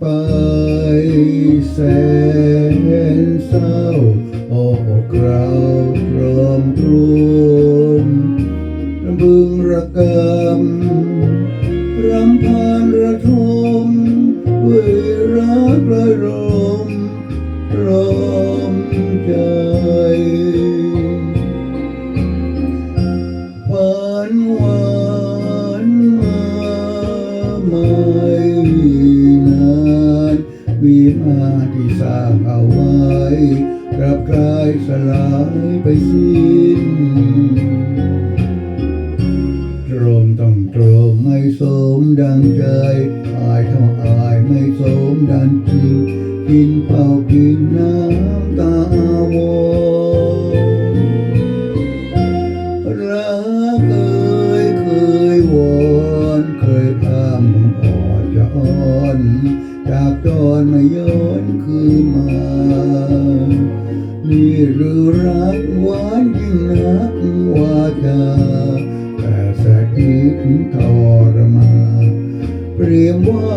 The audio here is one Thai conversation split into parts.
ไปแสนเศร้าออกกราวกรอมรุมรำพึงระกำรำพานระทมด้วยรักระรมรอ ที่สร้างเอาไว้กลับกลายสลายไปสิ้นตรมต้องตรมไม่สมดังใจ อายเท่าอายไม่สมดังจริงกินเป่ากิน จากตอนมาย้อนคืนมา นี่หรือรักหวานยิ่งนักว่าจะแต่แสกนี้ถึงทรมา เปรียบว่า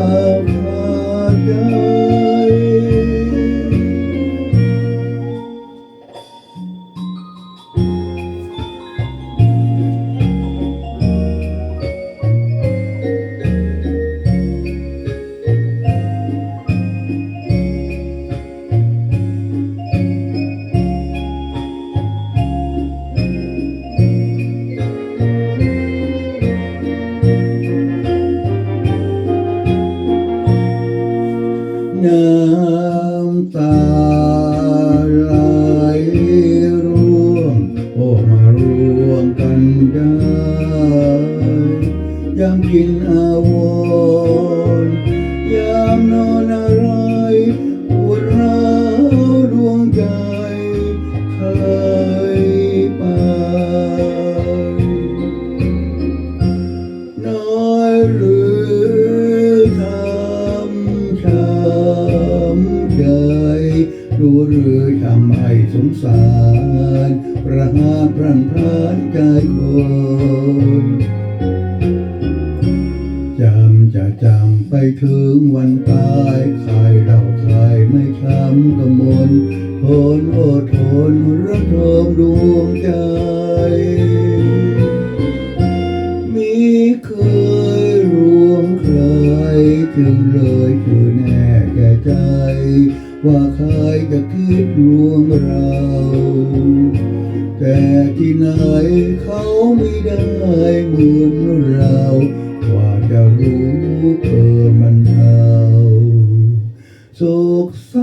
ยามกินอาวรยามนอนอะไรปวดร้าวดวงใจเคยไป น้อยหรือทำช้ำใจรู้หรือทำให้สงสาร ประหารพรันพรานใจคน จำไปถึงวันตายใครเราใครไม่ช้ำกมลทนอดทนระทมดวงใจ มีเคยรวมใครจึงเลยคือแน่แก่ใจ ว่าใครจะคิดรวมเรา แต่ที่ไหนเขาไม่ได้เหมือนเรา Folks.